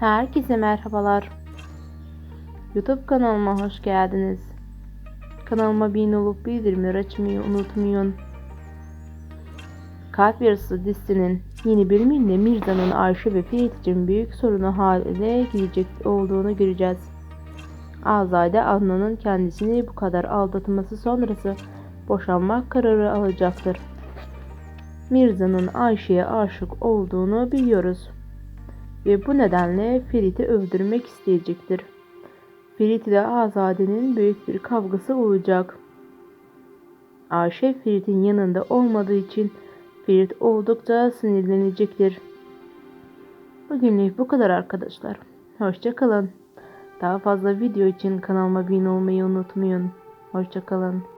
Herkese merhabalar. YouTube kanalıma hoş geldiniz. Kanalıma abone olup bildirimleri açmayı unutmayın. Kalp Yarısı dizisinin yeni bölümünde Mirza'nın Ayşe ve Ferit için büyük sorunu haline gelecek olduğunu göreceğiz. Azade Adnan'ın kendisini bu kadar aldatması sonrası boşanmak kararı alacaktır. Mirza'nın Ayşe'ye aşık olduğunu biliyoruz ve bu nedenle Ferit'i öldürmek isteyecektir. Ferit ile Azade'nin büyük bir kavgası olacak. Ayşe Ferit'in yanında olmadığı için Ferit oldukça sinirlenecektir. Bugünlük bu kadar arkadaşlar. Hoşçakalın. Daha fazla video için kanalıma abone olmayı unutmayın. Hoşçakalın.